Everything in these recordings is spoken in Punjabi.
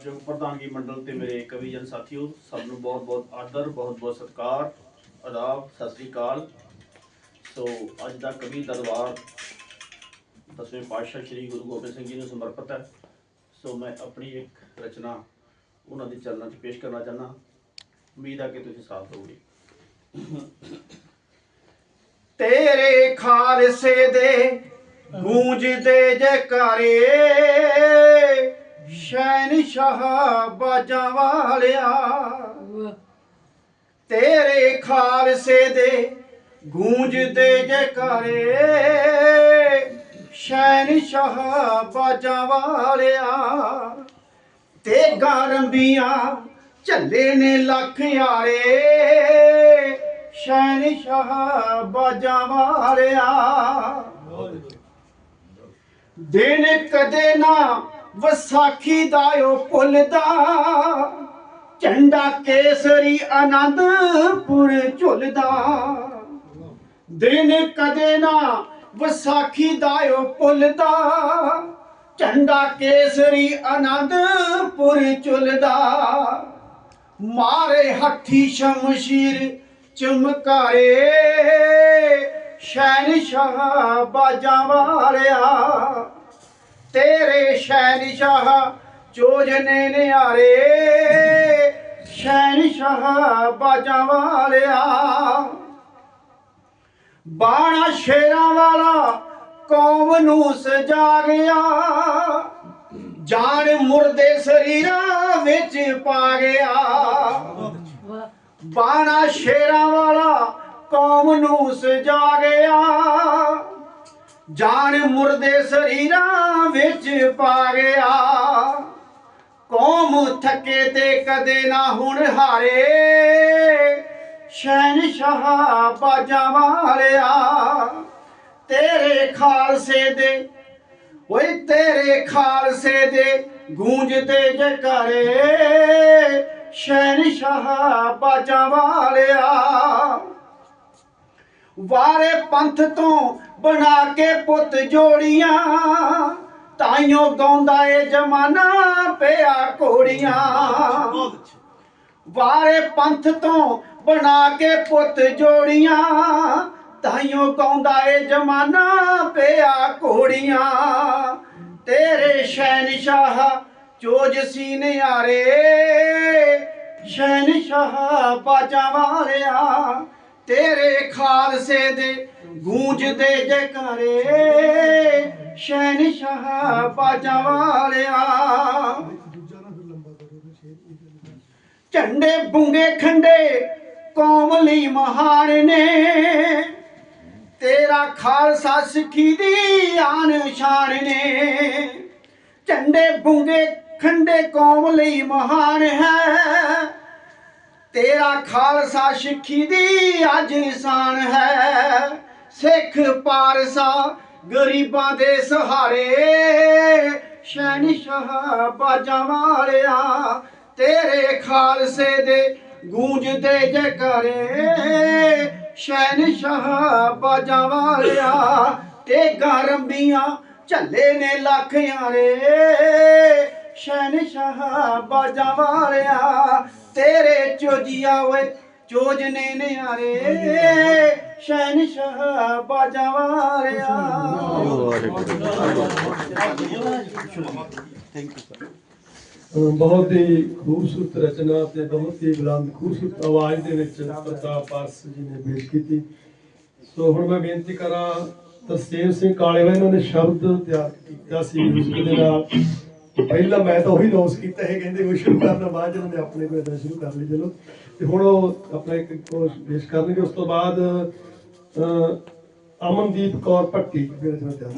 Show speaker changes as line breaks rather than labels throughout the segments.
ਜੋ ਪ੍ਰਧਾਨਗੀ ਮੰਡਲ ਤੇ ਮੇਰੇ ਕਵੀ ਜਨ ਸਾਥੀਓ, ਸਭ ਨੂੰ ਬਹੁਤ ਬਹੁਤ ਆਦਰ, ਬਹੁਤ ਬਹੁਤ ਸਤਿਕਾਰ ਅਦਾਬ ਸਤਿ ਸ੍ਰੀ ਅਕਾਲ। ਸੋ ਅੱਜ ਦਾ ਕਵੀ ਦਰਬਾਰ ਦਸਵੇਂ ਪਾਤਸ਼ਾਹ ਸ੍ਰੀ ਗੁਰੂ ਗੋਬਿੰਦ ਸਿੰਘ ਜੀ ਨੂੰ ਸਮਰਪਿਤ ਹੈ। ਸੋ ਮੈਂ ਆਪਣੀ ਇੱਕ ਰਚਨਾ ਉਹਨਾਂ ਦੇ ਚਰਨਾਂ 'ਚ ਪੇਸ਼ ਕਰਨਾ ਚਾਹਨਾ ਉਮੀਦ ਹੈ ਕਿ ਤੁਸੀਂ ਸਾਥ ਦਿਓਗੇ ਤੇਰੇ ਖਾਲਸੇ ਦੇ ਗੂੰਜਦੇ ਜੈਕਾਰੇ ਸ਼ਹਿਨशाह ਬਾਜਾਂ ਵਾਲਿਆ। ਤੇਰੇ ਖਾਲਸੇ ਦੇ ਗੂੰਜਦੇ ਜੈਕਾਰੇ। ਸ਼ਹਿਨशाह ਬਾਜਾਂ ਵਾਲਿਆ। ਤੇ ਗਾਰੰਬੀਆਂ ਝੱਲੇ ਨੇ ਲੱਖ ਯਾਰੇ। ਸ਼ਹਿਨशाह ਬਾਜਾਂ ਵਾਲਿਆ। ਦਿਨ ਕਦੇ ਨਾ ਵਿਸਾਖੀ ਦਾ ਉਹ ਭੁੱਲਦਾ ਝੰਡਾ ਕੇਸਰੀ ਆਨੰਦਪੁਰ ਝੁਲਦਾ। ਦਿਨ ਕਦੇ ਨਾ ਵਿਸਾਖੀ ਦਾ ਉਹ ਭੁੱਲਦਾ ਝੰਡਾ ਕੇਸਰੀ ਆਨੰਦਪੁਰ ਝੁਲਦਾ। ਮਾਰੇ ਹੱਥੀ ਸ਼ਮਸ਼ੀਰ ਚਮਕਾਰੇ ਸ਼ਹਿਨशाह ਬਾਜਾਂ ਮਾਰਿਆ ਤੇਰੇ ਸ਼ਹਿਨशाह ਚੋਜ ਨੇ ਨਿਆਰੇ, ਸ਼ਹਿਨशाह ਬਾਜਾਂ ਵਾਲਿਆ। ਬਾਣਾ ਸ਼ੇਰਾਂ ਵਾਲਾ ਕੌਮ ਨੂੰ ਸਜਾ ਗਿਆ ਜਾਨ ਮੁਰਦੇ ਸਰੀਰਾਂ ਵਿੱਚ ਪਾ ਗਿਆ। ਬਾਣਾ ਸ਼ੇਰਾਂ ਵਾਲਾ ਕੌਮ ਨੂੰ ਸਜਾ ਗਿਆ ਜਾਣ ਮੁਰਦੇ ਸਰੀਰਾਂ ਵਿੱਚ ਪਾ ਗਿਆ। ਕੋਮ ਥੱਕੇ ਤੇ ਕਦੇ ਨਾ ਹੁਣ ਹਾਰੇ। ਸ਼ੈਨ ਸ਼ਾਹ ਵਾਲਿਆ, ਤੇਰੇ ਖਾਲਸੇ ਦੇ, ਓਏ ਤੇਰੇ ਖਾਲਸੇ ਦੇ ਗੂੰਜ ਤੇ ਕਰੇ ਸ਼ੈਨ ਸ਼ਾਹ ਵਾਲਿਆ ਵਾਰੇ ਪੰਥ ਤੋਂ ਬਣਾ ਕੇ ਪੁੱਤ ਜੋੜੀਆਂ, ਤਾਈਓ ਗਾਉਂਦਾ ਏ ਜਮਾਨਾ ਪਿਆ ਘੋੜੀਆਂ। ਵਾਰੇ ਪੰਥ ਤੋਂ ਬਣਾ ਕੇ ਪੁੱਤ ਜੋੜੀਆਂ, ਤਾਈਓ ਗਾਉਂਦਾ ਏ ਜਮਾਨਾ ਪਿਆ ਘੋੜੀਆਂ। ਤੇਰੇ ਸ਼ਹਿਨशाह ਚੋਜ ਸੀਨੇ ਆਰੇ ਸ਼ਹਿਨशाह ਬਾਜਾ ਵਾਲਿਆ ਤੇਰੇ ਖਾਲਸੇ ਦੇ ਗੂੰਜਦੇ ਜੈਕਾਰੇ, ਸ਼ਹਿਨशाह ਬਾਜਾਂ ਵਾਲਿਆ। ਝੰਡੇ ਬੁੰਗੇ ਖੰਡੇ ਕੌਮ ਲਈ ਮਹਾਨ ਨੇ। ਤੇਰਾ ਖਾਲਸਾ ਸਿੱਖੀ ਦੀ ਆਨ ਸ਼ਾਨ ਨੇ। ਝੰਡੇ ਬੁੰਗੇ ਖੰਡੇ ਕੌਮ ਲਈ ਮਹਾਨ ਹੈ। ਤੇਰਾ ਖਾਲਸਾ ਸਿੱਖੀ ਦੀ ਅੱਜ ਇਨਸਾਨ ਹੈ। ਸਿੱਖ ਪਾਰਸਾ ਗਰੀਬਾਂ ਦੇ ਸਹਾਰੇ, ਸ਼ਹਿਨशाह ਬਾਜਾਂ ਵਾਲਿਆ ਤੇਰੇ ਖਾਲਸੇ ਦੇ ਗੂੰਜਦੇ ਜੈਕਾਰੇ, ਸ਼ਹਿਨशाह ਬਾਜਾਂ ਵਾਲਿਆ ਤੇ ਗਰਮੀਆਂ ਝੱਲੇ ਨੇ ਲੱਖ ਯਾਰੇ। ਸ਼ੈਨ ਸ਼ਾਹ ਬਾਜਾ ਤੇਰੇ ਚੋਜੀਆ ਓਏ, ਚੋਜ ਨੇ ਨਿਆਰੇ। ਸ਼ੈਨ ਸ਼ਾਹ ਬਾਜਾ
ਬਹੁਤ ਹੀ ਖੂਬਸੂਰਤ ਰਚਨਾ ਤੇ ਬਹੁਤ ਹੀ ਬੁਲੰਦ, ਖੂਬਸੂਰਤ ਆਵਾਜ਼ ਦੇ ਵਿੱਚ ਪ੍ਰਤਾਪ ਪਾਰਸ ਜੀ ਨੇ ਪੇਸ਼ ਕੀਤੀ। ਸੋ ਹੁਣ ਮੈਂ ਬੇਨਤੀ ਕਰਾਂ ਤਰਸੇਵ ਸਿੰਘ ਕਾਲੇਵਾ ਇਹਨਾਂ ਨੇ ਸ਼ਬਦ ਤਿਆਰ ਕੀਤਾ ਸੀ। ਉਸ ਦੇ ਨਾਲ ਪਹਿਲਾਂ ਮੈਂ ਤਾਂ ਉਹੀ ਨੋਸ ਕੀਤਾ ਹੈ ਕਹਿੰਦੇ ਉਹ ਸ਼ੁਰੂ ਕਰਨਾ ਬਾਅਦ ਜਦੋਂ ਮੈਂ ਆਪਣੇ ਕੋਲ ਏਦਾਂ ਸ਼ੁਰੂ ਕਰ ਲਈ ਚਲੋ। ਤੇ ਹੁਣ ਉਹ ਆਪਣਾ ਇੱਕ ਪੇਸ਼ ਕਰਨਗੇ ਉਸ ਤੋਂ ਬਾਅਦ ਅਹ, ਅਮਨਦੀਪ ਕੌਰ ਭੱਟੀ ਮੇਰੇ ਨਾਲ ਤਿਆਰ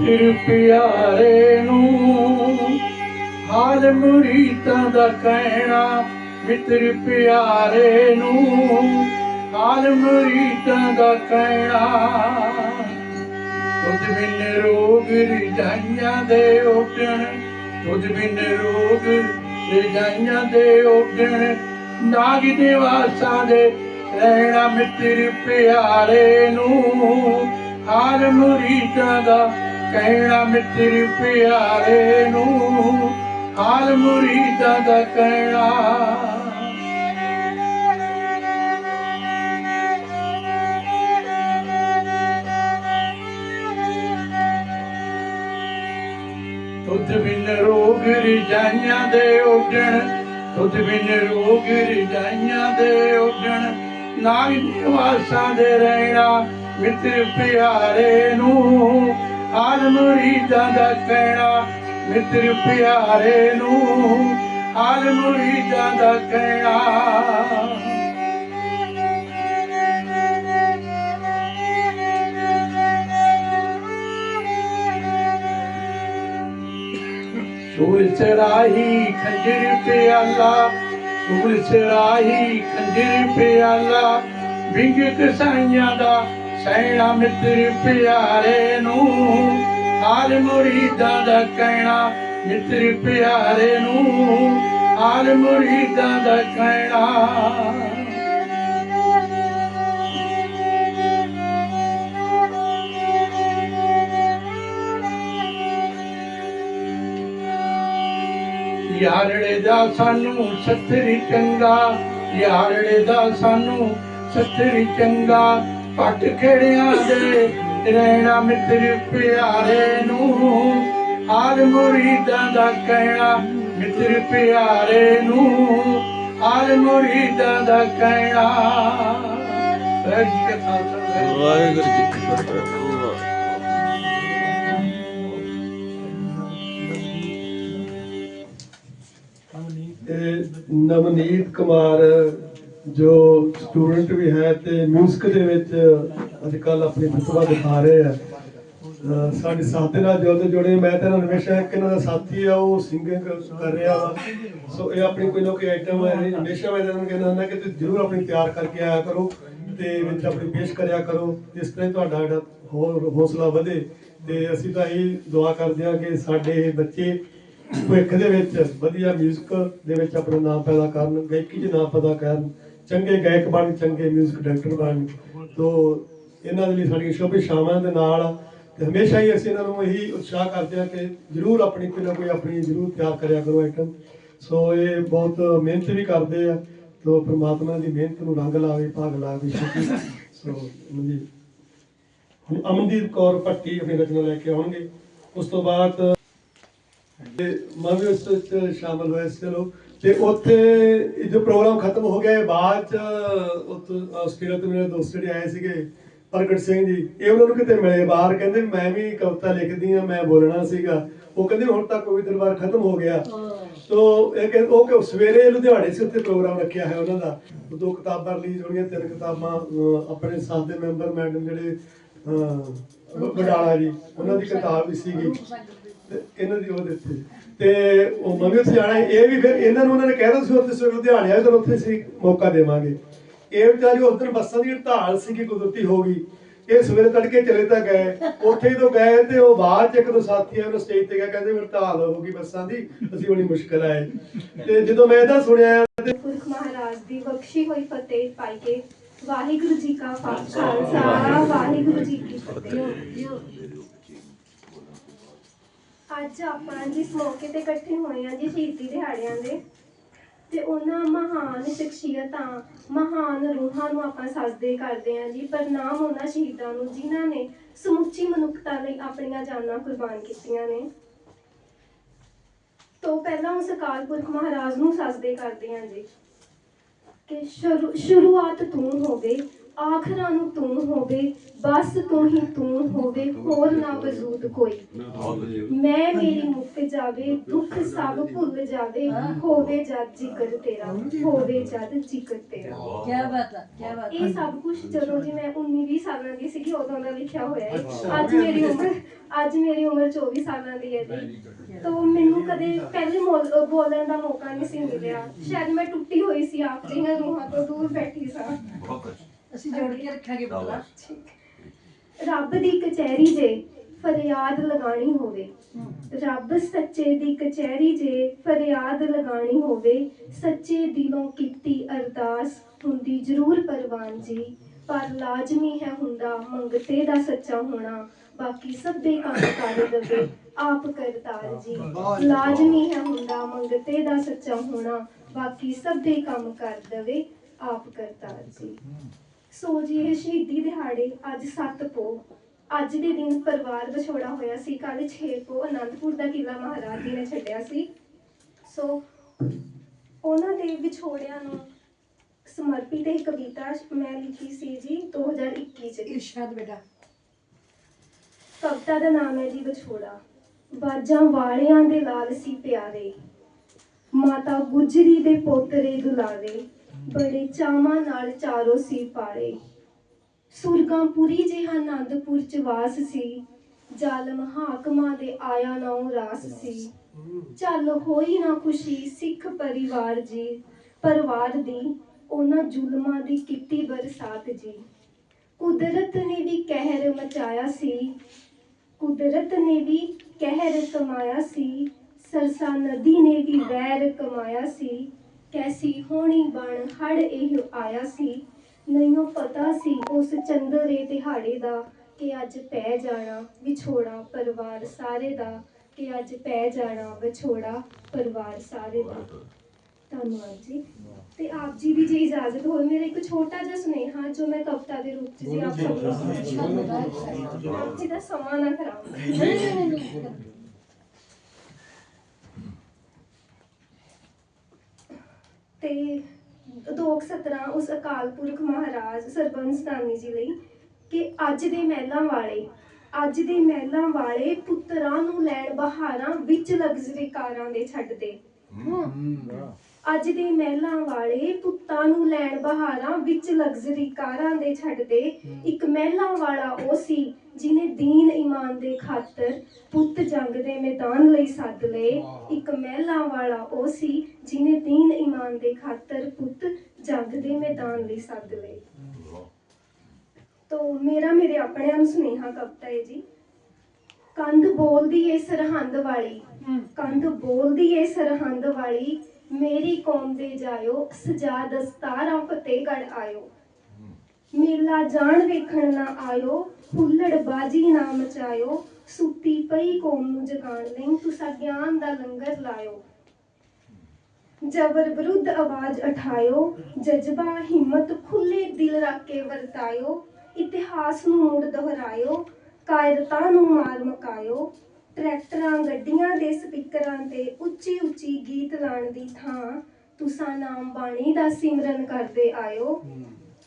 ਮਿੱਤਰ ਪਿਆਰੇ ਨੂੰ ਹਾਲ ਮੁਰੀਦਾਂ ਦਾ ਕਹਿਣਾ, ਮਿੱਤਰ ਪਿਆਰੇ ਨੂੰ ਹਾਲ ਮੁਰੀਦਾਂ ਦਾ ਕਹਿਣਾ। ਤੁਧ ਬਿਨ ਰੋਗ ਰਜਾਈਆਂ ਦੇ ਉੱਡਣ, ਤੁਧ ਬਿਨ ਰੋਗ ਰਜਾਈਆਂ ਦੇ ਉੱਡਣ, ਨਾਗ ਨਿਵਾਸਾਂ ਦੇ ਰਹਿਣਾ ਮਿੱਤਰ ਪਿਆਰੇ ਨੂੰ ਹਾਲ ਮੁਰੀਦਾਂ ਦਾ ਕਹਿਣਾ ਮਿੱਤਰ ਪਿਆਰੇ ਨੂੰ ਹਾਲ ਮੁਰੀਦਾਂ ਦਾ ਕਹਿਣਾ। ਤੁਧ ਬਿਨ ਰੋਗ ਰਜਾਈਆਂ ਦੇ ਉੱਡਣ, ਤੁਧ ਬਿਨ ਰੋਗ ਰਜਾਈਆਂ ਦੇ ਉੱਡਣ ਨਾਗ ਨਿਵਾਸਾਂ ਦੇ ਰਹਿਣਾ ਮਿੱਤਰ ਪਿਆਰੇ ਨੂੰ। ਹਾਲ ਮੁਰੀਦਾਂ ਦਾ ਕਹਿਣਾ, ਮਿੱਤਰ ਪਿਆਰੇ ਨੂੰ। ਹਾਲ ਮੁਰੀਦਾਂ ਦਾ ਕਹਿਣਾ। ਸੂਲ ਸਰਾਹੀ ਖੰਜਰ ਪਿਆਲਾ, ਸੂਲ ਸਰਾਹੀ ਖੰਜਰ ਪਿਆਲਾ, ਵਿੰਗ ਕਸਾਈਆਂ ਦਾ ਸੈਣਾ ਮਿੱਤਰ ਪਿਆਰੇ ਨੂੰ, ਹਾਲ ਮੁਰੀਦਾਂ ਦਾ ਕਹਿਣਾ, ਮਿੱਤਰ ਪਿਆਰੇ ਨੂੰ, ਹਾਲ ਮੁਰੀਦਾਂ ਦਾ ਕਹਿਣਾ। ਯਾਰੜੇ ਦਾ ਸਾਨੂੰ ਸੱਤਰੀ ਚੰਗਾ, ਯਾਰੜੇ ਦਾ ਸਾਨੂੰ ਸੱਤਰੀ ਚੰਗਾ ਪੱਟ ਖੇੜਿਆਂ ਦੇ ਰਹਿਣਾ ਮਿੱਤਰ ਪਿਆਰੇ ਨੂੰ। ਹਾਲ ਮੁਰੀਦਾਂ ਦਾ ਕਹਿਣਾ ਮਿੱਤਰ ਪਿਆਰੇ ਨੂੰ। ਹਾਲ ਮੁਰੀਦਾਂ ਦਾ ਕਹਿਣਾ। ਵਾਹਿਗੁਰੂ ਜੀ ਕਾ ਖਾਲਸਾ ਵਾਹਿਗੁਰੂ ਜੀ ਕੀ
ਵਾਹਿਗੁਰੂ ਜੀ ਕੀ ਫਤਿਹ।
ਨਵਨੀਤ ਕੁਮਾਰ ਜੋ ਸਟੂਡੈਂਟ ਵੀ ਹੈ ਤੇ ਮਿਊਜ਼ਿਕ ਦੇ ਵਿੱਚ ਅੱਜ ਕੱਲ ਆਪਣੀ ਪ੍ਰਤਿਭਾ ਦਿਖਾ ਰਹੇ ਆ। ਸਾਡੇ ਸਾਥ ਦੇ ਨਾਲ ਜੁੜਦੇ ਜੁੜੇ। ਮੈਂ ਤਾਂ ਇਹਨਾਂ ਨੂੰ ਹਮੇਸ਼ਾ ਇੱਕ ਇਹਨਾਂ ਦਾ ਸਾਥੀ ਆ, ਉਹ ਸਿੰਗਿੰਗ ਕਰ ਰਿਹਾ ਵਾ। ਸੋ ਇਹ ਆਪਣੀ ਕੋਈ ਨਾ ਕੋਈ ਆਈਟਮ ਹੈ ਹਮੇਸ਼ਾ ਮੈਂ ਇਹਨਾਂ ਨੂੰ ਕਹਿੰਦਾ ਹੁੰਦਾ ਕਿ ਤੁਸੀਂ ਜ਼ਰੂਰ ਆਪਣੀ ਤਿਆਰ ਕਰਕੇ ਆਇਆ ਕਰੋ ਤੇ ਵਿੱਚ ਆਪਣੀ ਪੇਸ਼ ਕਰਿਆ ਕਰੋ। ਇਸ ਤਰ੍ਹਾਂ ਹੀ ਤੁਹਾਡਾ ਜਿਹੜਾ ਹੋਰ ਹੌਸਲਾ ਵਧੇ ਤੇ ਅਸੀਂ ਤਾਂ ਇਹ ਦੁਆ ਕਰਦੇ ਹਾਂ ਕਿ ਸਾਡੇ ਬੱਚੇ ਭਵਿੱਖ ਦੇ ਵਿੱਚ ਵਧੀਆ ਮਿਊਜ਼ਿਕ ਦੇ ਵਿੱਚ ਆਪਣਾ ਨਾਮ ਪੈਦਾ ਕਰਨ, ਗਾਇਕੀ 'ਚ ਨਾਮ ਪੈਦਾ ਕਰਨ। ਚੰਗੇ ਗਾਇਕ ਬਣ, ਚੰਗੇ 뮤직 ਡਾਇਰੈਕਟਰ ਬਣ। ਤੋ ਇਹਨਾਂ ਦੇ ਲਈ ਸਾਡੀਆਂ ਸ਼ੁਭ ਸ਼ਾਮਾਂ ਦੇ ਨਾਲ ਤੇ ਹਮੇਸ਼ਾ ਹੀ ਅਸੀਂ ਇਹਨਾਂ ਨੂੰ ਇਹੀ ਉਤਸ਼ਾਹ ਕਰਦੇ ਹਾਂ ਕਿ ਜਰੂਰ ਆਪਣੀ ਕੋਈ ਨਾ ਕੋਈ ਆਪਣੀ ਜਰੂਰ ਤਿਆਰ ਕਰਿਆ ਕਰੋ ਆਈਟਮ ਸੋ ਇਹ ਬਹੁਤ ਮਿਹਨਤ ਵੀ ਕਰਦੇ ਆ। ਤੋ ਪ੍ਰਮਾਤਮਾ ਦੀ ਮਿਹਨਤ ਨੂੰ ਰੰਗ ਲਾਵੇ, ਭਾਗ ਲਾਵੇ, ਸ਼ੁਕਰ। ਸੋ ਜੀ, ਹੁਣ ਅਮਨਦੀਪ ਕੌਰ ਭੱਟੀ ਆਪਣੀ ਰਚਨਾ ਲੈ ਕੇ ਆਉਣਗੇ। ਉਸ ਤੋਂ ਬਾਅਦ ਤੇ ਮੈਂ ਵੀ ਉਸ ਵਿੱਚ ਸ਼ਾਮਲ ਹੋਇਆ ਸੀ। ਚਲੋ ਤੇ ਉੱਥੇ ਇਹ ਜੋ ਪ੍ਰੋਗਰਾਮ ਖਤਮ ਹੋ ਗਿਆ ਬਾਅਦ ਚ ਆਸਟ੍ਰੇਲੀਆ ਤੋਂ ਮੇਰੇ ਦੋਸਤ ਜਿਹੜੇ ਆਏ ਸੀਗੇ ਪ੍ਰਗਟ ਸਿੰਘ ਜੀ ਇਹ ਉਹਨਾਂ ਨੂੰ ਕਿਤੇ ਮਿਲੇ ਬਾਹਰ ਕਹਿੰਦੇ ਮੈਂ ਵੀ ਕਵਿਤਾ ਲਿਖਦੀ ਆ ਮੈਂ ਬੋਲਣਾ ਸੀਗਾ। ਉਹ ਕਹਿੰਦੇ ਹੁਣ ਤੱਕ ਕੋਈ ਦਰਬਾਰ ਖਤਮ ਹੋ ਗਿਆ। ਤੋ ਇਹ ਕਿ ਉਹ ਕਿ ਸਵੇਰੇ ਲੁਧਿਆਣੇ ਸੀ ਉੱਥੇ ਪ੍ਰੋਗਰਾਮ ਰੱਖਿਆ ਹੈ ਉਹਨਾਂ ਦਾ। ਦੋ ਕਿਤਾਬਾਂ ਰਿਲੀਜ਼ ਹੋਣੀਆਂ ਤਿੰਨ ਕਿਤਾਬਾਂ ਆਪਣੇ ਸਾਥ ਦੇ ਮੈਂਬਰ ਮੈਡਮ ਜਿਹੜੇ ਬਡਾਲਾ ਜੀ ਉਹਨਾਂ ਦੀ ਕਿਤਾਬ ਵੀ ਸੀਗੀ। ਤੇ ਇਹਨਾਂ ਦੀ ਉਹ ਦਿੱਤੀ। ਤੇ ਉਹ ਮੰਮੀ ਉੱਥੇ ਜਾਣਾ ਇਹ ਵੀ ਫਿਰ ਇਹਨਾਂ ਨੂੰ ਉਹਨਾਂ ਨੇ ਕਹਿ ਸੀ ਉੱਥੇ, ਸਵੇਰੇ ਲੁਧਿਆਣੇ ਆਏ ਤਾਂ ਉੱਥੇ ਸੀ ਮੌਕਾ ਦੇਵਾਂਗੇ। ਇਹ ਵਿਚਾਰੀ ਉਸ ਦਿਨ ਬੱਸਾਂ ਦੀ ਹੜਤਾਲ ਸੀ ਕਿ ਕੁਦਰਤੀ ਹੋ ਗਈ। ਇਹ ਸਵੇਰੇ ਤੜਕੇ ਚਲੇ ਤਾਂ ਗਏ, ਉੱਥੇ ਜਦੋਂ ਗਏ ਤੇ ਉਹ ਬਾਅਦ ਚ ਇੱਕ ਦੋ ਸਾਥੀ ਆ ਸਟੇਜ ਤੇ ਗਿਆ, ਕਹਿੰਦੇ ਹੜਤਾਲ ਹੋ ਗਈ ਬੱਸਾਂ ਦੀ, ਅਸੀਂ ਬੜੀ ਮੁਸ਼ਕਲ ਆਏ। ਤੇ ਜਦੋਂ ਮੈਂ ਇਹਦਾ ਸੁਣਿਆ ਤੇ
ਪੁਰਖ ਮਹਾਰਾਜ ਦੀ ਬਖਸ਼ੀ ਹੋਈ ਫਤਿਹ ਪਾਈ ਕੇ, ਵਾਹਿਗੁਰੂ ਜੀ ਕਾ ਖਾਲਸਾ ਵਾਹਿਗੁਰੂ ਜੀ ਕੀ ਫਤਿਹ। ਅੱਜ ਆਪਾਂ ਜਿਸ ਮੌਕੇ ਤੇ ਇਕੱਠੇ ਹੋਏ ਆ ਜੀ ਸ਼ਹੀਦੀ ਦਿਹਾੜਿਆਂ ਦੇ। ਤੇ ਉਹਨਾਂ ਮਹਾਨ ਸ਼ਖਸੀਅਤਾਂ, ਮਹਾਨ ਰੂਹਾਂ ਨੂੰ ਆਪਾਂ ਸਜਦੇ ਕਰਦੇ ਆ ਜੀ। ਪ੍ਰਣਾਮ ਉਹਨਾਂ ਸ਼ਹੀਦਾਂ ਨੂੰ ਜਿਨ੍ਹਾਂ ਨੇ ਸਮੁੱਚੀ ਮਨੁੱਖਤਾ ਲਈ ਆਪਣੀਆਂ ਜਾਨਾਂ ਕੁਰਬਾਨ ਕੀਤੀਆਂ ਨੇ। ਤੋਂ ਪਹਿਲਾਂ ਉਸ ਅਕਾਲ ਪੁਰਖ ਮਹਾਰਾਜ ਨੂੰ ਸਜਦੇ ਕਰਦੇ ਹਾਂ ਜੀ। ਕਿ ਸ਼ੁਰੂ- ਸ਼ੁਰੂਆਤ ਤੂੰ ਹੋਵੇ ਆਖਰਾਂ ਨੂੰ ਤੂੰ ਹੋਵੇ ਬਸ ਤੂੰ ਹੀ ਤੂੰ ਹੋਵੇ ਹੋਰ ਨਾ ਵਜੂਦ ਕੋਈ। ਮੈਂ ਮੇਰੀ ਮੁੱਕ ਜਾਵੇ ਦੁੱਖ ਸਭ ਭੁੱਲ ਜਾਵੇ ਹੋਵੇ ਜਦ ਜ਼ਿਕਰ ਤੇਰਾ ਹੋਵੇ ਜਦ ਜ਼ਿਕਰ ਤੇਰਾ।
ਕੀ ਬਾਤ ਹੈ ਕੀ ਬਾਤ
ਇਹ ਸਭ ਕੁਝ ਜਦੋਂ ਜੀ ਮੈਂ 19 20 ਸਾਲਾਂ ਦੀ ਸੀਗੀ ਉਦੋਂ ਦਾ ਲਿਖਿਆ ਹੋਇਆ ਹੈ ਅੱਜ ਮੇਰੀ ਉਮਰ ਅੱਜ ਮੇਰੀ ਉਮਰ 24 ਸਾਲਾਂ ਦੀ ਹੈ ਜੀ। ਤੋਂ ਮੈਨੂੰ ਕਦੇ ਪਹਿਲੇ ਬੋਲਣ ਦਾ ਮੌਕਾ ਨਹੀਂ ਸੀ ਮਿਲਿਆ। ਸ਼ਾਇਦ ਮੈਂ ਟੁੱਟੀ ਹੋਈ ਸੀ ਆਪ ਰੂਹਾਂ ਤੋਂ ਦੂਰ ਬੈਠੀ ਸਾਂ।
ਅਸੀਂ ਜੋੜ ਕੇ ਰੱਖਾਂਗੇ ਬਦਲਾ
ਰੱਬ ਦੀ ਕਚਹਿਰੀ ਜੇ ਫਰਿਆਦ ਲਗਾਣੀ ਹੋਵੇ ਰੱਬ ਸੱਚੇ ਦੀ ਕਚਹਿਰੀ ਜੇ ਫਰਿਆਦ ਲਗਾਣੀ ਹੋਵੇ ਸੱਚੇ ਦਿਲੋਂ ਕੀਤੀ ਅਰਦਾਸ ਹੁੰਦੀ ਜ਼ਰੂਰ ਪਰਵਾਨ ਜੀ ਪਰ ਲਾਜ਼ਮੀ ਹੈ ਹੁੰਦਾ ਮੰਗਤੇ ਦਾ ਸੱਚਾ ਹੋਣਾ ਬਾਕੀ ਸਭ ਦੇ ਕੰਮ ਕਰ ਦਵੇ ਆਪ ਕਰਤਾਰ ਜੀ। ਲਾਜ਼ਮੀ ਹੈ ਹੁੰਦਾ ਮੰਗਤੇ ਦਾ ਸੱਚਾ ਹੋਣਾ ਬਾਕੀ ਸਭ ਦੇ ਕੰਮ ਕਰ ਦਵੇ ਆਪ ਕਰਤਾਰ ਜੀ। ਸੋ ਜੀ ਇਹ ਸ਼ਹੀਦੀ ਦਿਹਾੜੇ ਅੱਜ 7 ਪੋ। ਅੱਜ ਦੇ ਦਿਨ ਪਰਿਵਾਰ ਵਿਛੋੜਾ ਹੋਇਆ ਸੀ। ਕੱਲ 6 ਪੋ ਅਨੰਦਪੁਰ ਦਾ ਕਿਲਾ ਮਹਾਰਾਜ ਜੀ ਨੇ ਛੱਡਿਆ ਸੀ। ਸੋ ਉਹਨਾਂ ਦੇ ਵਿਛੋੜਿਆਂ ਨੂੰ ਸਮਰਪਿਤ ਇਹ ਕਵਿਤਾ ਮੈਂ ਲਿਖੀ ਸੀ ਜੀ 2021 ਚ।
ਇਰਸ਼ਾਦ ਬੇਟਾ।
ਕਵਿਤਾ ਦਾ ਨਾਮ ਹੈ ਜੀ ਵਿਛੋੜਾ। ਬਾਜਾਂ ਵਾਲਿਆਂ ਦੇ ਲਾਲ ਸੀ ਪਿਆਰੇ। ਮਾਤਾ ਗੁਜਰੀ ਦੇ ਪੋਤਰੇ ਦੁਲਾਰੇ। ਬੜੇ ਚਾਵਾਂ ਨਾਲ ਚਾਰੋ ਸੀ ਪਾਲੇ ਸੁਰਗਾਂਪੁਰੀ ਜਿਹਾ ਆਨੰਦਪੁਰ ਚ ਵਾਸ ਸੀ। ਜ਼ਾਲਮ ਹਾਕਮਾਂ ਦੇ ਆਇਆ ਨਾ ਰਾਸ ਸੀ। ਚੱਲ ਹੋਈ ਨਾ ਖੁਸ਼ੀ ਸਿੱਖ ਪਰਿਵਾਰ ਜੀ। ਪਰਿਵਾਰ ਦੀ ਉਹਨਾਂ ਜ਼ੁਲਮਾਂ ਦੀ ਕੀਤੀ ਬਰਸਾਤ ਜੀ। ਕੁਦਰਤ ਨੇ ਵੀ ਕਹਿਰ ਮਚਾਇਆ ਸੀ। ਕੁਦਰਤ ਨੇ ਵੀ ਕਹਿਰ ਕਮਾਇਆ ਸੀ। ਸਰਸਾ ਨਦੀ ਨੇ ਵੀ ਵੈਰ ਕਮਾਇਆ ਸੀ। ਕੈਸੀ ਹੋਣੀ ਬਣ? ਹੜ ਇਹ ਆਇਆ ਸੀ। ਨਹੀਂਓ ਪਤਾ ਸੀ ਉਸ ਚੰਦਰੇ ਦਿਹਾੜੇ ਦਾ ਕਿ ਅੱਜ ਪੈ ਜਾਣਾ ਵਿਛੋੜਾ ਪਰਿਵਾਰ ਸਾਰੇ ਦਾ। ਕਿ ਅੱਜ ਪੈ ਜਾਣਾ ਵਿਛੋੜਾ ਪਰਿਵਾਰ ਸਾਰੇ ਦਾ। ਧੰਨਵਾਦ ਜੀ। ਤੇ ਆਪ ਜੀ ਦੀ ਜੇ ਇਜਾਜ਼ਤ ਹੋਵੇ ਮੇਰਾ ਇੱਕ ਛੋਟਾ ਜਿਹਾ ਸੁਨੇਹਾ ਜੋ ਮੈਂ ਕਵਿਤਾ ਦੇ ਰੂਪ ਚ ਜੀ ਆਪ ਸਭ ਨੂੰ ਸੁਣਾਉਣਾ ਚਾਹੁੰਦਾ ਜੀ। ਦਾ ਸਮਾਂ ਨਾ ਖਰਾਬ
ਨਹੀਂ ਨਹੀਂ ਨਹੀਂ।
ਤੇ ਦੋਖ ਸਤਰਾਂ ਉਸ ਅਕਾਲ ਪੁਰਖ ਮਹਾਰਾਜ ਸਰਬੰਸ ਦਾਨੀ ਜੀ ਲਈ ਕਿ ਅੱਜ ਦੇ ਮਹਿਲਾਂ ਵਾਲੇ ਅੱਜ ਦੇ ਮਹਿਲਾਂ ਵਾਲੇ ਪੁੱਤਰਾਂ ਨੂੰ ਲੈਣ ਬਹਾਰਾਂ ਵਿੱਚ ਲਗਜ਼ਰੀ ਕਾਰਾਂ ਦੇ ਛੱਡਦੇ ਅੱਜ ਦੇ ਮਹਿਲਾਂ ਵਾਲੇ ਪੁੱਤਾਂ ਨੂੰ ਲੈਣ ਬਹਾਰਾਂ ਵਿੱਚ ਲਗਜ਼ਰੀ ਕਾਰਾਂ ਦੇ ਛੱਡਦੇ ਇੱਕ ਮਹਿਲਾਂ ਵਾਲਾ ਉਹ ਸੀ ਜਿਨੇ ਦੀਨ ਈਮਾਨ ਦੇ ਖਾਤਰ ਪੁੱਤ ਜੰਗ ਦੇ ਮੈਦਾਨ ਲਈ ਸੱਦ ਲਏ ਇੱਕ ਮਹਿਲਾਂ ਵਾਲਾ ਉਹ ਸੀ ਜਿਨੇ ਦੀਨ ਈਮਾਨ ਦੇ ਖਾਤਰ ਪੁੱਤ ਜੰਗ ਦੇ ਮੈਦਾਨ ਲਈ ਸੱਦ ਲਏ। ਤੋ ਮੇਰਾ ਮੇਰੇ ਆਪਣਿਆਂ ਨੂੰ ਸੁਨੇਹਾ ਕਵਿਤਾ ਹੈ ਜੀ। ਕੰਧ ਬੋਲਦੀ ਏ ਸਰਹੰਦ ਵਾਲੀ ਕੰਧ ਬੋਲਦੀ ਏ ਸਰਹੰਦ ਵਾਲੀ ਮੇਰੀ ਕੌਮ ਦੇ ਜਾਇਓ ਸਜਾ ਦਸਤਾਰਾਂ ਫਤਿਹਗੜ੍ਹ ਆਇਓ। ਮੇਲਾ ਜਾਣ ਵੇਖਣ ਨਾ ਆਇਓ ਹੁੱਲੜ ਨਾ ਮਚਾਇਓ, ਸੁੱਤੀ ਪਈ ਕੌਮ ਨੂੰ ਜਗਾਉਣ ਲਈ ਤੁਸਾਂ ਗਿਆਨ ਦਾ ਲੰਗਰ ਲਾਇਓ। ਜਬਰ ਵਿਰੁੱਧ ਆਵਾਜ਼ ਉਠਾਇਓ, ਜਜ਼ਬਾ ਹਿੰਮਤ ਖੁੱਲੇ ਦਿਲ ਰੱਖ ਕੇ ਵਰਤਾਇਓ, ਇਤਿਹਾਸ ਨੂੰ ਮੁੜ ਦੁਹਰਾਇਓ, ਕਾਇਰਤਾ ਨੂੰ ਮਾਰ ਮਕਾਇਓ, ਟਰੈਕਟਰਾਂ, ਗੱਡੀਆਂ ਦੇ ਸਪੀਕਰਾਂ ਤੇ ਉੱਚੀ ਉੱਚੀ ਗੀਤ ਲਾਣ ਦੀ ਥਾਂ ਤੁਸਾਂ ਨਾਮ ਬਾਣੀ ਦਾ ਸਿਮਰਨ ਕਰਦੇ ਆਇਓ।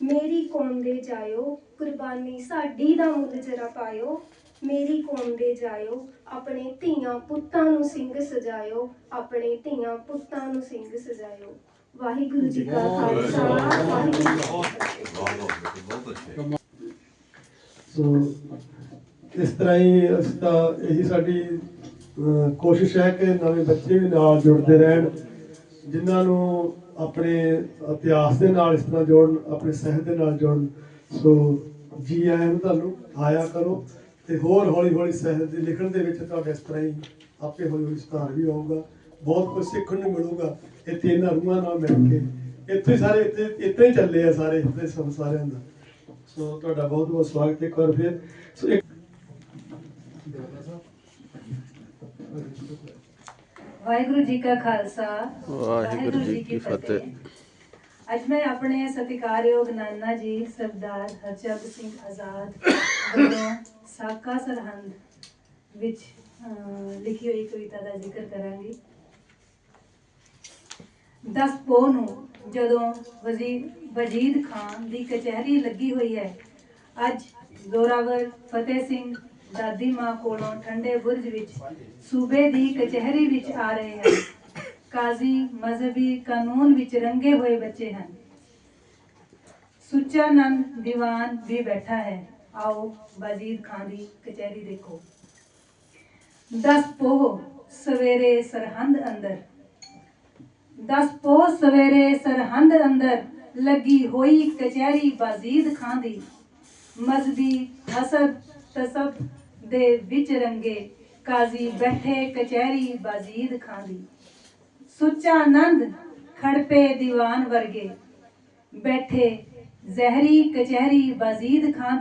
ਮੇਰੀ ਕੌਮ ਦੇ ਜਾਇਓ, ਕੁਰਬਾਨੀ ਸਾਡੀ ਦਾ ਮੁੱਲ ਜਰਾ ਪਾਇਓ। ਮੇਰੀ ਕੌਮ ਦੇ ਜਾਇਓ, ਆਪਣੇ ਧੀਆਂ ਪੁੱਤਾਂ ਨੂੰ ਸਿੰਘ ਸਜਾਇਓ, ਆਪਣੇ ਧੀਆਂ ਪੁੱਤਾਂ ਨੂੰ ਸਿੰਘ ਸਜਾਇਓ। ਵਾਹਿਗੁਰੂ ਜੀ ਕਾ ਖਾਲਸਾ, ਵਾਹਿਗੁਰੂ ਜੀ
ਸੋ, ਇਸ ਤਰ੍ਹਾਂ ਹੀ ਅਸੀਂ ਤਾਂ ਇਹੀ ਸਾਡੀ ਕੋਸ਼ਿਸ਼ ਹੈ ਕਿ ਨਵੇਂ ਬੱਚੇ ਵੀ ਨਾਲ ਜੁੜਦੇ ਰਹਿਣ, ਜਿਨ੍ਹਾਂ ਨੂੰ ਆਪਣੇ ਇਤਿਹਾਸ ਦੇ ਨਾਲ, ਇਸ ਤਰ੍ਹਾਂ ਜੋੜਨ, ਆਪਣੇ ਸਾਹਿਤ ਦੇ ਨਾਲ ਜੋੜਨ। ਸੋ ਜੀ ਆਇਆਂ ਨੂੰ ਤੁਹਾਨੂੰ ਆਇਆ ਕਰੋ ਤੇ ਹੋਰ ਹੌਲੀ ਹੌਲੀ ਸਾਹਿਤ ਦੇ ਲਿਖਣ ਦੇ ਵਿੱਚ ਤੁਹਾਡੇ ਇਸ ਤਰ੍ਹਾਂ ਹੀ ਆਪੇ ਹੌਲੀ ਹੌਲੀ ਸੁਧਾਰ ਵੀ ਆਊਗਾ ਬਹੁਤ ਕੁਝ ਸਿੱਖਣ ਨੂੰ ਮਿਲੂਗਾ। ਇੱਥੇ ਇਹਨਾਂ ਰੂਹਾਂ ਨਾਲ ਮਿਲ ਕੇ। ਇੱਥੇ ਹੀ ਸਾਰੇ, ਇੱਥੇ ਇੱਥੇ ਹੀ ਚੱਲੇ ਆ ਸਾਰੇ, ਇੱਥੇ ਸਾਰਿਆਂ ਦਾ। ਸੋ ਤੁਹਾਡਾ ਬਹੁਤ ਬਹੁਤ ਸਵਾਗਤ ਹੈ ਇੱਕ ਵਾਰ ਫਿਰ। ਸੋ
ਵਾਹਿਗੁਰੂ ਜੀ ਕਾ ਖਾਲਸਾ
ਵਾਹਿਗੁਰੂ ਜੀ ਕੀ ਫਤਿਹ।
ਅੱਜ ਮੈਂ ਆਪਣੇ ਸਤਿਕਾਰਯੋਗ ਨਾਨਾ ਜੀ ਸਰਦਾਰ ਹਰਚੰਦ ਸਿੰਘ ਆਜ਼ਾਦ ਵੱਲੋਂ ਸਾਕਾ ਸਰਹੰਦ ਵਿੱਚ ਲਿਖੀ ਹੋਈ ਕਵਿਤਾ ਦਾ ਜ਼ਿਕਰ ਕਰਾਂਗੀ ਦਸ ਪੋਹ ਨੂੰ ਜਦੋਂ ਵਜ਼ੀਰ ਵਜੀਦ ਖਾਨ ਦੀ ਕਚਹਿਰੀ ਲੱਗੀ ਹੋਈ ਹੈ ਅੱਜ ਜ਼ੋਰਾਵਰ ਫਤਿਹ ਸਿੰਘ ਦਾਦੀ ਮਾਂ ਕੋਲੋਂ ਠੰਡੇ ਬੁਰਜ ਵਿੱਚ, ਸੂਬੇ ਦੀ ਕਚਹਿਰੀ ਵਿੱਚ ਆ ਰਹੇ ਹਨ। ਕਾਜ਼ੀ ਮਜ਼ਹਬੀ ਕਾਨੂੰਨ ਵਿੱਚ ਰੰਗੇ ਹੋਏ ਬੱਚੇ ਹਨ। ਸੁੱਚਾ ਨੰਦ ਦੀਵਾਨ ਵੀ ਬੈਠਾ ਹੈ। ਆਓ ਵਜ਼ੀਰ ਖਾਨ ਦੀ ਕਚਹਿਰੀ ਦੇਖੋ। ਦਸ ਪੋਹ ਸਵੇਰੇ ਸਰਹੰਦ ਅੰਦਰ। ਦਸ ਪੋਹ ਸਵੇਰੇ ਸਰਹੰਦ ਅੰਦਰ ਲੱਗੀ ਹੋਈ ਕਚਹਿਰੀ ਬਾਜ਼ੀਦ ਖਾਂ ਦੀ। ਮਜ਼ਬੀ ਹਸਦ ਤਸਬ ਦੇ ਵਿੱਚ ਰੰਗੇ ਕਾਜ਼ੀ ਬੈਠੇ ਕਚਹਿਰੀ ਬਾਜ਼ੀਦ ਖਾਂ ਸੁੱਚਾ ਆਨੰਦ ਖੜਪੇ ਦੀਵਾਨ ਵਰਗੇ ਬੈਠੇ ਜ਼ਹਿਰੀ ਕਚਹਿਰੀ ਬਾਜ਼ੀਦ ਖਾਂ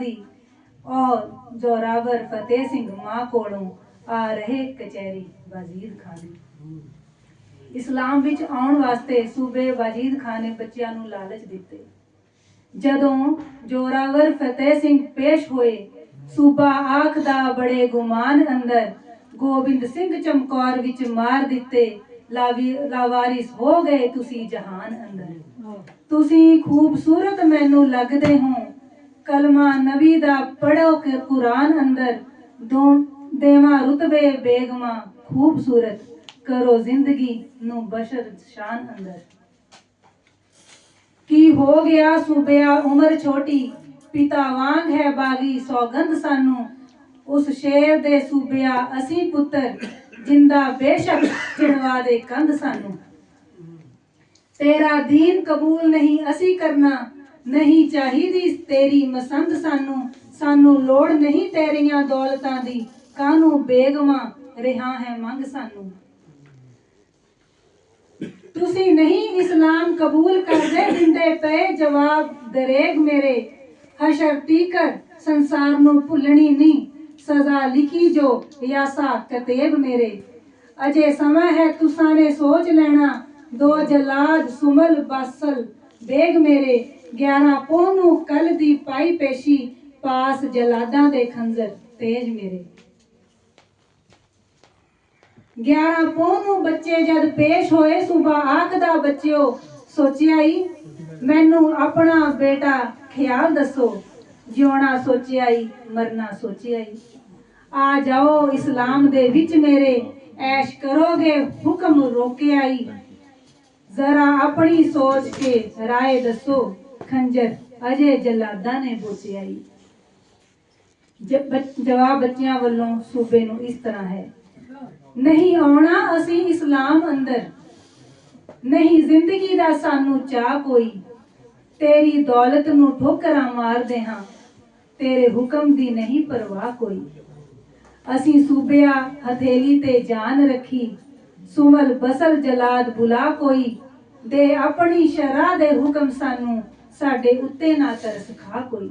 ਔਰ ਜ਼ੋਰਾਵਰ ਫਤਿਹ ਸਿੰਘ ਮਾਂ ਕੋਲੋਂ ਆ ਰਹੇ ਕਚਹਿਰੀ ਬਾਜ਼ੀਦ ਖਾਂ ਦੀ। ਇਸਲਾਮ ਵਿੱਚ ਆਉਣ ਵਾਸਤੇ ਸੂਬੇ ਬਾਜੀਦ ਖਾਨ ਨੇ ਬੱਚਿਆਂ ਨੂੰ ਲਾਲਚ ਦਿੱਤੇ। ਜਦੋਂ ਜੋਰਾਵਰ ਫਤਿਹ ਸਿੰਘ ਪੇਸ਼ ਹੋਏ ਸੂਬਾ ਆਖਦਾ ਬੜੇ ਗੁਮਾਨ ਅੰਦਰ, ਗੋਬਿੰਦ ਸਿੰਘ ਚਮਕੌਰ ਵਿੱਚ ਮਾਰ ਦਿੱਤੇ ਲਾਵਾਰਿਸ ਹੋ ਗਏ ਤੁਸੀਂ ਜਹਾਨ ਅੰਦਰ। ਤੁਸੀਂ ਖੂਬਸੂਰਤ ਮੈਨੂੰ ਲੱਗਦੇ ਹੋ, ਕਲਮਾ ਨਬੀ ਦਾ ਪੜੋ ਕਿ ਕੁਰਾਨ ਅੰਦਰ, ਦੋ ਦੇਵਾ ਰੁਤਬੇ ਬੇਗਮਾ, ਖੂਬਸੂਰਤ, ਕਰੋ ਜ਼ਿੰਦਗੀ ਨੂੰ ਬਸ਼ਰ ਸ਼ਾਨ ਅੰਦਰ। ਕੀ ਹੋ ਗਿਆ ਸੂਬਿਆ ਉਮਰ ਛੋਟੀ? ਪਿਤਾ ਵਾਂਗ ਹੈ ਬਾਗੀ ਸੌਗੰਧ ਸਾਨੂੰ। ਉਸ ਸ਼ੇਰ ਦੇ ਸੂਬਿਆ ਅਸੀਂ ਪੁੱਤਰ, ਜਿੰਦਾ ਬੇਸ਼ੱਕ ਚਿਣਵਾ ਦੇ ਕੰਧ ਸਾਨੂੰ। ਤੇਰਾ ਦੀਨ ਕਬੂਲ ਨਹੀਂ ਅਸੀਂ ਕਰਨਾ, ਨਹੀਂ ਚਾਹੀਦੀ ਤੇਰੀ ਮਸੰਦ ਸਾਨੂੰ। ਸਾਨੂੰ ਲੋੜ ਨਹੀਂ ਤੇਰੀਆਂ ਦੌਲਤਾਂ ਦੀ ਕਾਨੂੰ ਬੇਗਮਾ ਰਿਹਾ ਹੈ ਮੰਗ ਸਾਨੂੰ। ਤੁਸੀਂ ਨਹੀਂ ਇਸਲਾਮ ਕਬੂਲ ਕਰਦੇ, ਦਿੰਦੇ ਪਏ ਜਵਾਬ ਦਰੇਗ ਮੇਰੇ। ਹਸ਼ਰ ਤੀਕਰ ਸੰਸਾਰ ਨੂੰ ਭੁੱਲਣੀ ਨਹੀਂ। ਸਜ਼ਾ ਲਿਖੀ ਜੋ ਯਾਸਾ ਕਤੇਬ ਮੇਰੇ। ਅਜੇ ਸਮਾਂ ਹੈ ਤੁਸਾਂ ਨੇ ਸੋਚ ਲੈਣਾ। ਦੋ ਜਲਾਦ ਸੁਮਲ ਬਾਸਲ, ਬੇਗ ਮੇਰੇ। 11 ਪੋਹ ਨੂੰ ਕੱਲ ਦੀ ਪਾਈ ਪੇਸ਼ੀ, ਪਾਸ ਜਲਾਦਾਂ ਦੇ ਖੰਜਰ ਤੇਜ ਮੇਰੇ। 11 ਪੋਹ ਨੂੰ ਬੱਚੇ ਜਦ ਪੇਸ਼ ਹੋਏ, ਸੁਬਾ ਆਖਦਾ ਬੱਚਿਓ ਸੋਚਿਆ ਹੀ ਮੈਨੂੰ ਆਪਣਾ ਬੇਟਾ ਖਿਆਲ ਦੱਸੋ, ਜਿਉਣਾ ਸੋਚਿਆ ਹੀ ਮਰਨਾ ਸੋਚਿਆ ਹੀ ਆ ਜਾਓ ਇਸਲਾਮ ਦੇ ਵਿੱਚ ਮੇਰੇ, ਐਸ਼ ਕਰੋਗੇ, ਹੁਕਮ ਰੋਕਿਆ ਹੀ ਜ਼ਰਾ ਆਪਣੀ ਸੋਚ ਕੇ ਰਾਏ ਦੱਸੋ, ਖੰਜਰ ਅਜੇ ਜਲਾਦਾਂ ਨੇ ਬੋਚਿਆ ਹੀ ਜਵਾਬ ਬੱਚਿਆਂ ਵੱਲੋਂ ਸੂਬੇ ਨੂੰ ਇਸ ਤਰ੍ਹਾਂ ਹੈ। ਨਹੀਂ ਆਉਣਾ ਅਸੀਂ ਇਸਲਾਮ ਅੰਦਰ। ਨਹੀਂ ਜ਼ਿੰਦਗੀ ਦਾ ਸਾਨੂੰ ਚਾਹ ਕੋਈ। ਤੇਰੀ ਦੌਲਤ ਨੂੰ ਠੋਕਰਾਂ ਮਾਰਦੇ ਹਾਂ। ਤੇਰੇ ਹੁਕਮ ਦੀ ਨਹੀਂ ਪਰਵਾਹ ਕੋਈ। ਅਸੀਂ ਸੂਬਿਆ ਹਥੇਲੀ ਤੇ ਜਾਨ ਰੱਖੀ। ਸੁਮਲ ਬਸਲ ਜਲਾਦ ਬੁਲਾ ਕੋਈ। ਦੇ ਆਪਣੀ ਸ਼ਰਾ ਦੇ ਹੁਕਮ ਸਾਨੂੰ ਸਾਡੇ ਉੱਤੇ ਨਾ ਤਰਸ ਖਾ ਕੋਈ।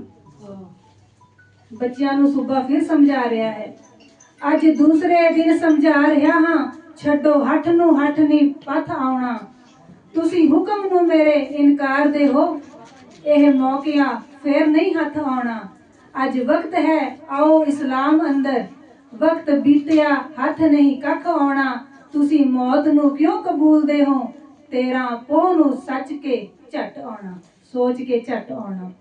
ਬੱਚਿਆਂ ਨੂੰ ਸੂਬਾ ਫਿਰ ਸਮਝਾ ਰਿਹਾ ਹੈ। ਅੱਜ ਦੂਸਰੇ ਦਿਨ ਸਮਝਾ ਰਿਹਾ ਹਾਂ, ਛੱਡੋ, ਹੱਠ ਨੂੰ ਹੱਠ ਨਹੀਂ ਪਥ ਆਉਣਾ। ਤੁਸੀਂ ਹੁਕਮ ਨੂੰ ਮੇਰੇ ਇਨਕਾਰ ਦੇ ਹੋ। ਇਹ ਮੌਕਿਆ ਫੇਰ ਨਹੀਂ ਹੱਥ ਆਉਣਾ। ਅੱਜ ਵਕਤ ਹੈ, ਆਓ ਇਸਲਾਮ ਅੰਦਰ। ਵਕਤ ਬੀਤਿਆ, ਹੱਥ ਨਹੀਂ ਕੱਖ ਆਉਣਾ। ਤੁਸੀਂ ਮੌਤ ਨੂੰ ਕਿਉਂ ਕਬੂਲਦੇ ਹੋ? ਤੇਰਾ ਪੋਹ ਨੂੰ ਸੱਚ ਕੇ ਝਟ ਆਉਣਾ, ਸੋਚ ਕੇ ਝਟ ਆਉਣਾ।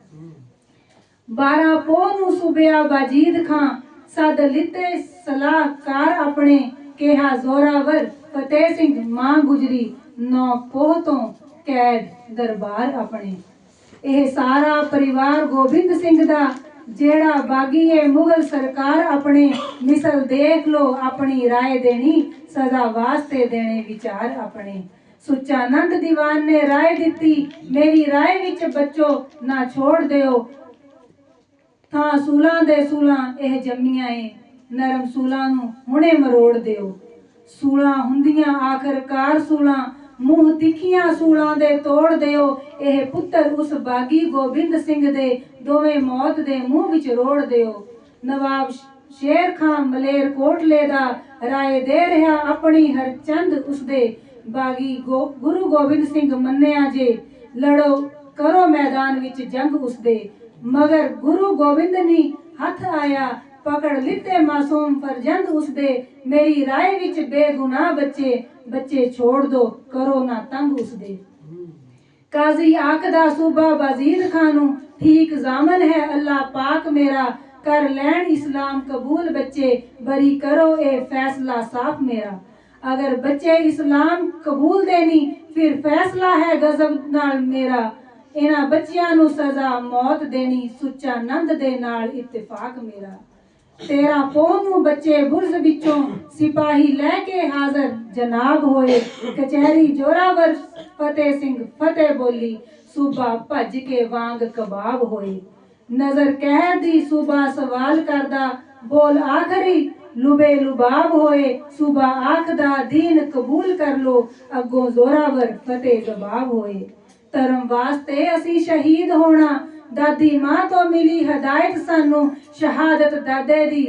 ਬਾਰਾਂ ਪੋਹ ਨੂੰ ਸੁਬਿਆ ਬਾਜੀਦ ਖਾਂ, ਸਦ ਲਿੱਤੇ ਸਲਾਹਕਾਰ ਆਪਣੇ, ਕਿਹਾ ਜ਼ੋਰਾਵਰ ਫਤਿਹ ਸਿੰਘ ਮਾਂ ਗੁਜਰੀ, ਨੌ ਪੋਹ ਤੋਂ ਕੈਦ ਦਰਬਾਰ ਆਪਣੇ। ਇਹ ਸਾਰਾ ਪਰਿਵਾਰ ਗੋਬਿੰਦ ਸਿੰਘ ਦਾ, ਜਿਹੜਾ ਬਾਗੀ ਹੈ ਮੁਗਲ ਸਰਕਾਰ ਆਪਣੇ ਮਿਸਲ ਦੇਖ ਲੋ ਆਪਣੀ ਰਾਏ ਦੇਣੀ, ਸਜ਼ਾ ਵਾਸਤੇ ਦੇਣੇ ਵਿਚਾਰ ਆਪਣੇ। ਸੁਚਾਨੰਦ ਦੀਵਾਨ ਨੇ ਰਾਏ ਦਿੱਤੀ, ਮੇਰੀ ਰਾਏ ਵਿੱਚ ਬੱਚੋ ਨਾ ਛੋੜ ਦਿਓ। ਥਾਂ ਸੂਲਾਂ ਦੇ ਸੂਲਾਂ ਇਹ ਜੰਮੀਆਂ ਏ, ਨਰਮ ਸੂਲਾਂ ਨੂੰ ਹੁਣੇ ਮਰੋੜ ਦਿਓ। ਸੂਲਾਂ ਹੁੰਦੀਆਂ ਆਖਰਕਾਰ ਸੂਲਾਂ ਮੂੰਹ ਤਿੱਖੀਆਂ ਸੂਲਾਂ ਦੇ ਤੋੜ ਦਿਓ। ਇਹ ਪੁੱਤਰ ਉਸ ਬਾਗੀ ਗੋਬਿੰਦ ਸਿੰਘ ਦੇ ਦੋਵੇਂ ਮੌਤ ਦੇ ਮੂੰਹ ਵਿੱਚ ਰੋੜ ਦਿਓ। ਨਵਾਬ ਸ਼ੇਰ ਖਾਨ ਮਲੇਰ ਕੋਟਲੇ ਦਾ ਰਾਏ ਦੇ ਰਿਹਾ, ਆਪਣੀ ਹਰ ਚੰਦ ਉਸਦੇ ਬਾਗੀ ਗੋ- ਗੁਰੂ ਗੋਬਿੰਦ ਸਿੰਘ ਮੰਨਿਆ ਜੇ, ਲੜੋ, ਕਰੋ ਮੈਦਾਨ ਵਿੱਚ ਜੰਗ ਉਸਦੇ। ਮਗਰ ਗੁਰੂ ਗੋਬਿੰਦ ਨੇ ਹੱਥ ਆਇਆ ਪਕੜ ਲਿੱਤੇ ਮਾਸੂਮ ਫਰਜ਼ੰਦ ਉਸਦੇ, ਮੇਰੀ ਰਾਏ ਵਿੱਚ ਬੇਗੁਨਾਹ ਬੱਚੇ ਬੱਚੇ ਛੋੜ ਦੋ, ਕਰੋ ਨਾ ਤੰਗ ਉਸਦੇ। ਕਾਜ਼ੀ ਆਖਦਾ ਸੂਬਾ ਵਜ਼ੀਰ ਖਾਨ ਨੂੰ ਠੀਕ ਜ਼ਾਮਨ ਹੈ, ਅੱਲਾ ਪਾਕ ਮੇਰਾ, ਕਰ ਲੈਣ ਇਸਲਾਮ ਕਬੂਲ ਬੱਚੇ, ਬਰੀ ਕਰੋ ਇਹ ਫੈਸਲਾ ਸਾਫ਼ ਮੇਰਾ। ਅਗਰ ਬੱਚੇ ਇਸਲਾਮ ਕਬੂਲ ਦੇਣੀ, ਫਿਰ ਫੈਸਲਾ ਹੈ ਗਜ਼ਬ ਨਾਲ ਮੇਰਾ। ਇਹਨਾਂ ਬੱਚਿਆਂ ਨੂੰ ਸਜ਼ਾ ਮੌਤ ਦੇਣੀ, ਸੁੱਚਾ ਨੰਦ ਦੇ ਨਾਲ ਇਤਫਾਕ ਮੇਰਾ। ਤੇਰਾ ਪੋਹ ਨੂੰ ਬੱਚੇ ਬੁਰਜ਼ ਵਿੱਚੋਂ ਸਿਪਾਹੀ ਲੈ ਕੇ ਹਾਜ਼ਰ, ਜਨਾਬ ਹੋਏ। ਕਚਹਿਰੀ ਜੋਰਾਵਰ, ਫਤਿਹ ਸਿੰਘ ਫਤਿਹ ਬੋਲੀ, ਸੂਬਾ ਭੱਜ ਕੇ ਵਾਂਗ ਕਬਾਬ ਹੋਏ। ਨਜ਼ਰ ਕਹਿ ਦੀ ਸੂਬਾ ਸਵਾਲ ਕਰਦਾ, ਬੋਲ ਆਖਰੀ, ਲੁਬੇ ਲੁਬਾਬ ਹੋਏ। ਸੂਬਾ ਆਖਦਾ, ਦੀਨ ਕਬੂਲ ਕਰ ਲੋ, ਅੱਗੋਂ ਜ਼ੋਰਾਵਰ, ਫਤਿਹ ਜਵਾਬ ਹੋਏ। ਧਰਮ ਵਾਸਤੇ ਅਸੀਂ ਸ਼ਹੀਦ ਹੋਣਾ ਦਾਦੀ ਮਾਂ ਤੋਂ ਮਿਲੀ ਹਦਾਇਤ ਸਾਨੂੰ, ਸ਼ਹਾਦਤ ਦਾਦੇ ਦੀ,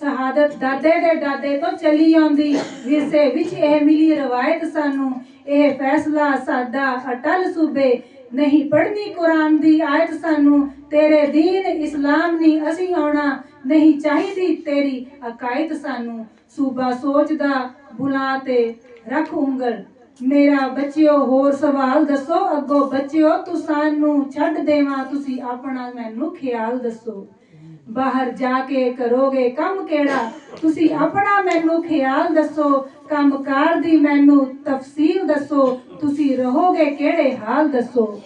ਸ਼ਹਾਦਤ ਦਾਦੇ ਦੇ ਦਾਦੇ ਤੋਂ ਚੱਲੀ ਆਉਂਦੀ। ਵਿਰਸੇ ਵਿੱਚ ਇਹ ਮਿਲੀ ਰਵਾਇਤ ਸਾਨੂੰ, ਇਹ ਫੈਸਲਾ ਸਾਡਾ ਅਟਲ ਸੂਬੇ, ਨਹੀਂ ਪੜ੍ਹਨੀ ਕੁਰਾਨ ਦੀ ਆਇਤ ਸਾਨੂੰ, ਤੇਰੇ ਦੀਨ ਇਸਲਾਮ ਨਹੀਂ ਅਸੀਂ ਆਉਣਾ, ਨਹੀਂ ਚਾਹੀਦੀ ਤੇਰੀ ਅਕਾਇਤ ਸਾਨੂੰ। ਸੂਬਾ ਸੋਚਦਾ, ਬੁਲਾ ਤੇ ਰੱਖ ਉਂਗਲ। ਮੇਰਾ ਬੱਚਿਓ, ਹੋਰ ਸਵਾਲ ਦੱਸੋ। ਅੱਗੋ ਬੱਚਿਓ ਤੂੰ ਸਾਨੂੰ ਛੱਡ ਦੇਵਾਂ, ਤੁਸੀਂ ਆਪਣਾ ਮੈਨੂੰ ਖਿਆਲ ਦੱਸੋ। ਬਾਹਰ ਜਾ ਕੇ ਕਰੋਗੇ ਕੰਮ ਕਿਹੜਾ? ਤੁਸੀਂ ਆਪਣਾ ਮੈਨੂੰ ਖਿਆਲ ਦੱਸੋ। ਕੰਮਕਾਰ ਦੀ ਮੈਨੂੰ ਤਫਸੀਲ ਦੱਸੋ। ਤੁਸੀਂ ਰਹੋਗੇ ਕਿਹੜੇ ਹਾਲ ਦੱਸੋ?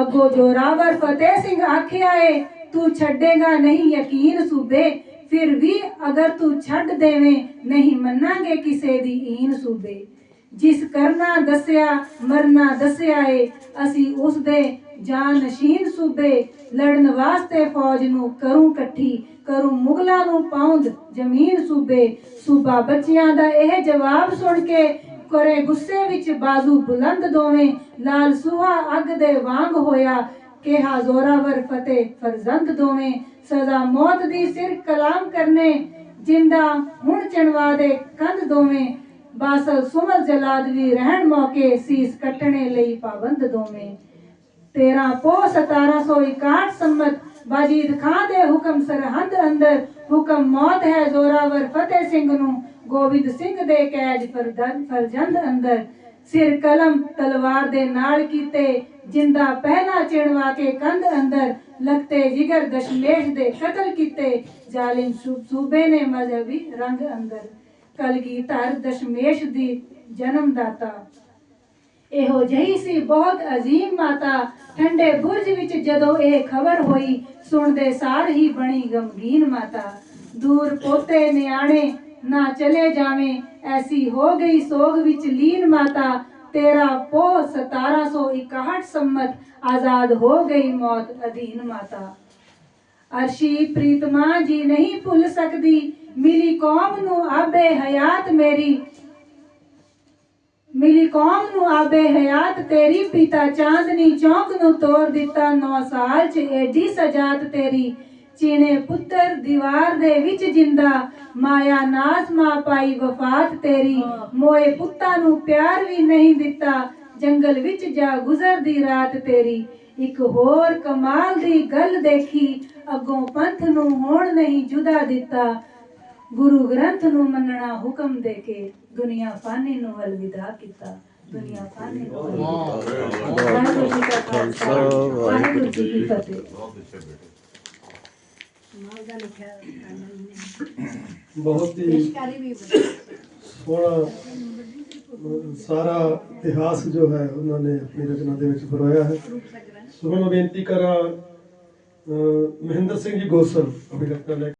ਅੱਗੋਂ ਜੋਰਾਵਰ ਫਤਿਹ ਸਿੰਘ ਆਖਿਆ ਏ, ਤੂੰ ਛੱਡੇਗਾ ਨਹੀਂ ਯਕੀਨ ਸੂਬੇ। ਫਿਰ ਵੀ ਅਗਰ ਤੂੰ ਛੱਡ ਦੇਵੇਂ, ਨਹੀਂ ਮੰਨਾਂਗੇ ਕਿਸੇ ਦੀ ਈਨ ਸੂਬੇ। ਜਿਸ ਕਰਨਾ ਦੱਸਿਆ, ਮਰਨਾ ਦੱਸਿਆ ਏ, ਅਸੀਂ ਉਸ ਦੇ ਜਾਨ ਸੂਬੇ ਲੜਨ ਵਾਸਤੇ ਫੌਜ ਨੂੰ ਕਰੂੰ ਇਕੱਠੀ, ਕਰੂੰ ਮੁਗਲਾਂ ਨੂੰ ਪਾਉਂਦ ਜ਼ਮੀਨ ਸੂਬੇ। ਸੂਬਾ ਬੱਚਿਆਂ ਦਾ ਇਹ ਜਵਾਬ ਸੁਣ ਕੇ ਕਰੇ ਗੁੱਸੇ ਵਿੱਚ ਬਾਜ਼ੂ ਬੁਲੰਦ ਦੋਵੇਂ ਲਾਲ ਸੁਹਾ ਅੱਗ ਦੇ ਵਾਂਗ ਹੋਇਆ, ਕਿਹਾ ਜ਼ੋਰਾਵਰ ਫਤਿਹ ਫਰਜ਼ੰਦ ਦੋਵੇਂ, ਸਜ਼ਾ ਮੌਤ ਦੀ ਸਿਰ ਕਲਾਮ ਕਰਨੇ, ਜਿੰਦਾ ਹੁਣ ਚਣਵਾ ਦੇ ਕੰਧ ਦੋਵੇਂ। ਬਾਸਲ ਸੁਮਲ ਜਲਾਦਵੀ ਰਹਿਣ ਮੌਕੇ ਸੀਸ ਕੱਟਣੇ ਲਈ ਪਾਬੰਦ ਦੋਵੇਂ। 13 ਪੋ 1761 ਸੰਮਤ, ਬਾਜੀਦ ਖਾਂ ਦੇ ਹੁਕਮ ਸਰਹੰਦ ਅੰਦਰ। ਹੁਕਮ ਮੌਤ ਹੈ ਜ਼ੋਰਾਵਰ ਫਤਿਹ ਸਿੰਘ ਨੂੰ, ਗੋਬਿੰਦ ਸਿੰਘ ਦੇ ਕੈਦ ਫਰਦਨ ਫਰਜੰਦ ਅੰਦਰ। ਸਿਰ ਕਲਮ ਤਲਵਾਰ ਦੇ ਨਾਲ ਕੀਤੇ, ਜਿੰਦਾ ਪਹਿਲਾ ਚਿਣਵਾ ਕੇ ਕੰਧ ਅੰਦਰ। ਲਗਤੇ ਜਿਗਰ ਦਸ਼ਮੇਸ਼ ਦੇ ਕਤਲ ਕੀਤੇ, ਜ਼ਾਲਿਮ ਸੂਬੇ ਨੇ ਮਜ਼ਹਬੀ ਰੰਗ ਅੰਦਰ। ਕਲਗੀ ਧਰ ਦਸ਼ਮੇਸ਼ ਦੀ ਜਨਮ ਦਾਤਾ ਇਹੋ ਜਿਹੀ ਸੀ ਬਹੁਤ ਅਜ਼ੀਮ ਮਾਤਾ। ਠੰਡੇ ਬੁਰਜ ਵਿੱਚ ਜਦੋਂ ਇਹ ਖਬਰ ਹੋਈ, ਸੁਣਦੇ ਸਾਰ ਹੀ ਬਣੀ ਗਮਗੀਨ ਮਾਤਾ। ਦੂਰ ਪੋਤੇ ਨਿਆਣੇ, ਨਾ ਚਲੇ ਜਾਵੇਂ, ਐਸੀ ਹੋ ਗਈ ਸੋਗ ਵਿੱਚ ਲੀਨ ਮਾਤਾ। ਤੇਰਾ ਪੋ 1761 ਸੰਮਤ ਆਜ਼ਾਦ ਹੋ ਗਈ ਮੌਤ ਅਧੀਨ ਮਾਤਾ। ਅਰਸ਼ੀ ਪ੍ਰੀਤਮਾ ਜੀ ਨਹੀਂ ਭੁੱਲ ਸਕਦੀ ਮਿਲੀ ਕੌਮ ਨੂੰ ਆਬੇ ਹਯਾਤ ਮੇਰੀ। ਮਿਲੀ ਕੌਮ ਨੂੰ ਆਬੇ ਹਯਾਤ ਤੇਰੀ, ਪਿਤਾ ਚਾਂਦਨੀ ਚੌਂਕ ਨੂੰ ਤੋੜ ਦਿੱਤਾ 9 ਸਾਲ ਚ ਐਡੀ ਸਜਾਤ ਤੇਰੀ। ਚੀਨੇ ਪੁੱਤਰ ਦੀਵਾਰ ਦੇ ਵਿੱਚ ਜਿੰਦਾ, ਮਾਇਆ ਨਾਸ ਮਾ ਪਾਈ ਵਫਾਤ ਤੇਰੀ। ਮੋਏ ਪੁੱਤਾਂ ਨੂੰ ਪਿਆਰ ਵੀ ਨਹੀਂ ਦਿੱਤਾ, ਜੰਗਲ ਵਿੱਚ ਜਾ ਗੁਜ਼ਰਦੀ ਰਾਤ ਤੇਰੀ। ਇੱਕ ਹੋਰ ਕਮਾਲ ਦੀ ਗੱਲ ਦੇਖੀ, ਅੱਗੋਂ ਪੰਥ ਨੂੰ ਹੋਣ ਨਹੀਂ ਜੁਦਾ ਦਿੱਤਾ। ਗੁਰੂ ਗ੍ਰੰਥ ਨੂੰ ਮੰਨਣਾ ਹੁਕਮ ਦੇ ਕੇ ਦੁਨੀਆ ਫਾਨੀ ਨੂੰ ਅਲਵਿਦਾ ਕੀਤਾ। ਦੁਨੀਆ ਫਾਨੀ ਨੂੰ ਅਲਵਿਦਾ ਵਾਹਿਗੁਰੂ ਜੀ ਕਾ ਖਾਲਸਾ। ਵਾਹਿਗੁਰੂ ਜੀ ਕੀ ਫਤਿਹ।
ਬਹੁਤ ਹੀ ਸੋਹਣਾ ਸਾਰਾ ਇਤਿਹਾਸ ਜੋ ਹੈ ਉਹਨਾਂ ਨੇ ਆਪਣੀ ਰਚਨਾ ਦੇ ਵਿੱਚ ਪਰੋਇਆ ਹੈ। ਸੋ ਮੈਂ ਬੇਨਤੀ ਕਰਾਂ ਮਹਿੰਦਰ ਸਿੰਘ ਜੀ ਗੋਸਲ ਕੇ।